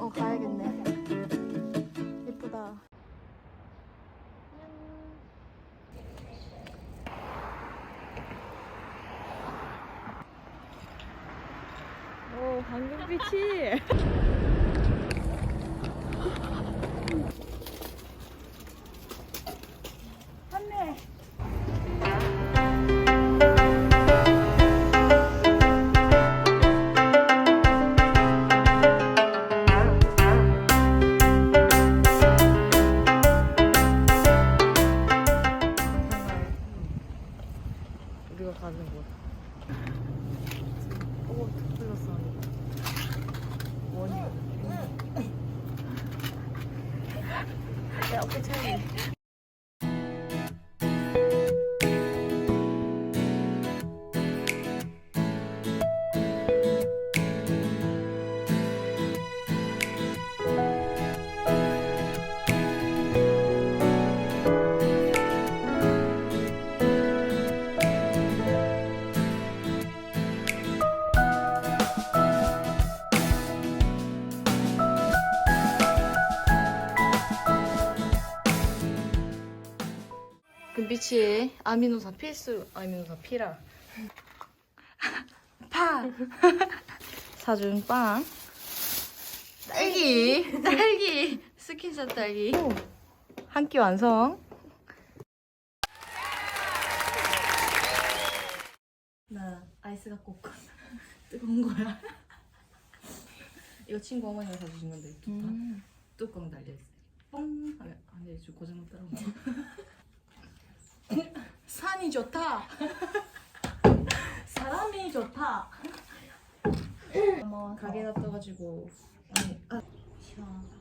어 가야겠네. 우리가 가는 곳. 오, 플러스 원이. 빛이 아미노산 필수 아미노산 피라. 파. 사준 빵. 딸기. 딸기. 스킨샷 딸기. 한 끼 완성. 나 아이스 갖고 올까? 뜨거운 거야. 이거 친구 어머니가 사주신 건데 좋다. 뚜껑 달려있어. 뻥 하면 안돼 좀 고장 났더라고. 산이 좋다. 사람이 좋다. 가게다 떠가지고 아니 아 시원하다.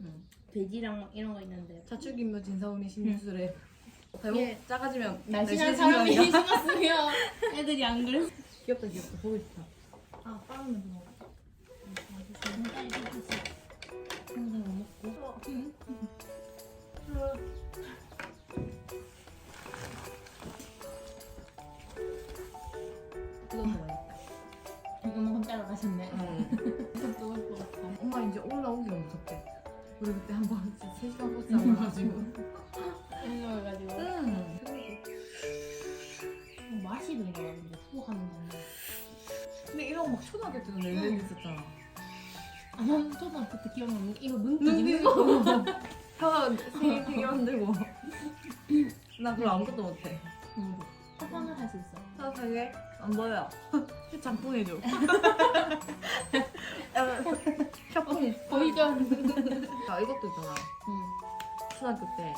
응. 돼지랑 막 이런 거 있는데 자축인묘 진사오미 신유술에 예. 작아지면 날씬한 사람이. 신었으면 애들이 안 그래. 귀엽다 귀엽다 보고 싶다 아 빵은 뭐? 항상 못 먹고. 그 어, 맛이 든거 같은데 후하는 거. 근데 이런 거막 초등학교 때도 낼레 있었잖아 아, 난 초등학교 때 기억나는 게 이거 눈 눈 뜨고 거. 혀 생일 되게 만들고 나 그걸 아무것도 못해 화장을 할 수 있어. 사사게 안 보여 장풍해줘 샤풍 보이죠? 아 이것도 있잖아 응. 초등학교 때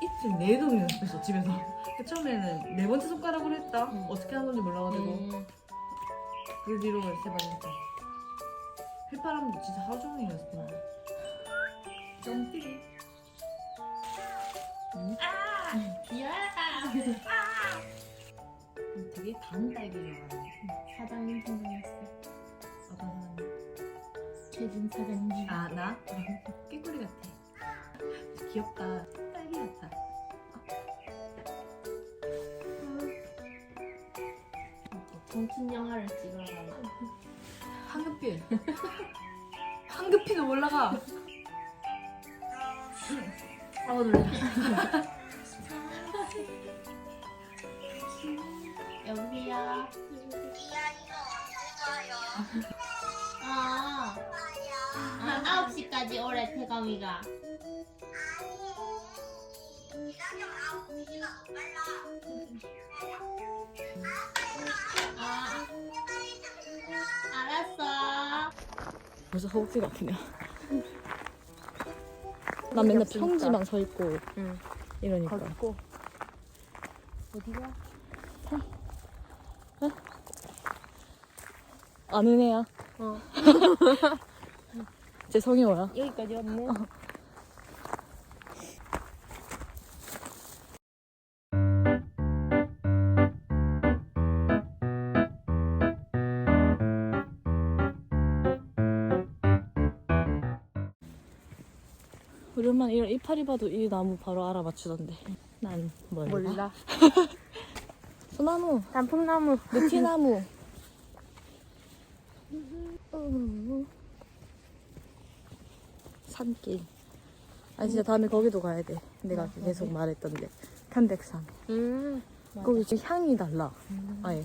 이틀 내동 연습했어 집에서 그 처음에는 네 번째 손가락으로 했다 응. 어떻게 하는 건지 몰라가지고 음. 그 뒤로 세번 했다 휘파람도 진짜 하루 종일 연습해 점띠리 비아라. 되게 단 딸기 좋아하네 사장님 생각났어. 어떤 사람이 최준 사장님. 아 나? 깨꼬리 같아 귀엽다 청춘 영화를 찍으러 가요. 황급필 황급필도 올라가 아우 놀래 여기야. 아, 아 9시까지 오래 태감이가. 아, 벌써 허벅지가 아프냐 나 맨날 평지만 서 있고 응. 이러니까 걷고. 어디가? 아는 애야 어. 제 성이 뭐야? 여기까지 왔네. 오랜만에 이런 이파리 봐도 이 나무 바로 알아맞추던데. 난 몰라. 소나무, 단풍나무. 느티나무. 산길. 아니 진짜 다음에 거기도 가야 돼. 내가 계속 말했던데. 편백산. 음. 거기 지금 향이 달라. 아예.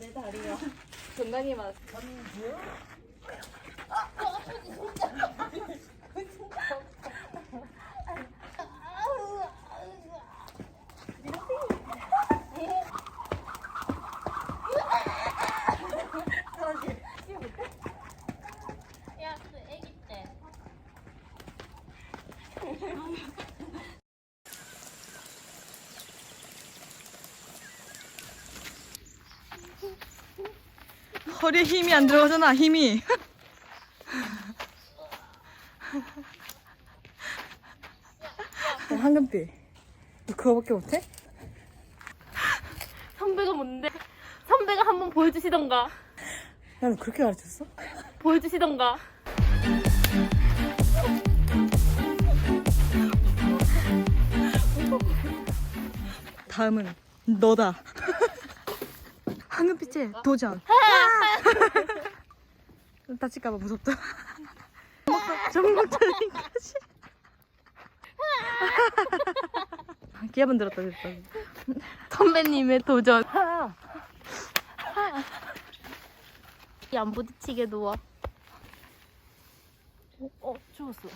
건강히 맛. 허리에 힘이 안 들어가잖아, 힘이. 황금빛. 너 그거밖에 못해? 선배가 뭔데? 선배가 한번 보여주시던가. 나는 그렇게 가르쳤어? 보여주시던가. 다음은 너다. 황금빛의 도전. 다칠까봐 무섭다. 전국 챌린지. 기합은 들었다 됐다. 선배님의 도전. 안 부딪히게 누워. 어, 추웠어.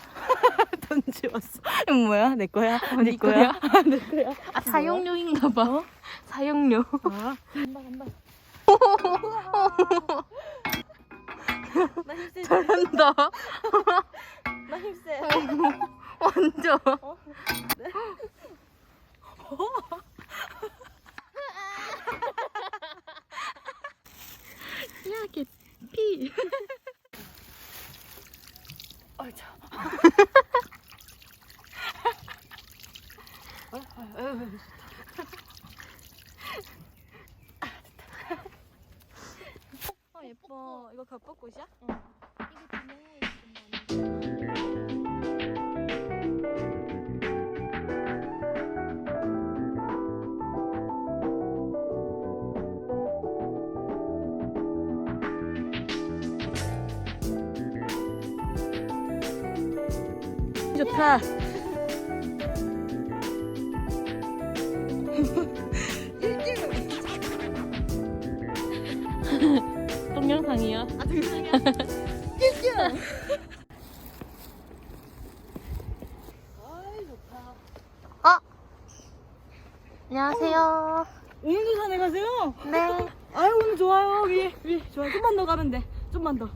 던지웠어. 이거 뭐야? 내 거야? 네 거야? 내 거야? 아, 사용료인가 봐. 사용료. 아, 잘한다. 나 힘세. 완전. 야, 걔 피. 어, 예뻐. 이거 겹벚꽃이야? 좋다. 동영상이야. 어? 안녕하세요. 오늘도 산에 가세요? 네. 아유 오늘 좋아요 위, 위 좋아 좀만 더 가면 돼 좀만 더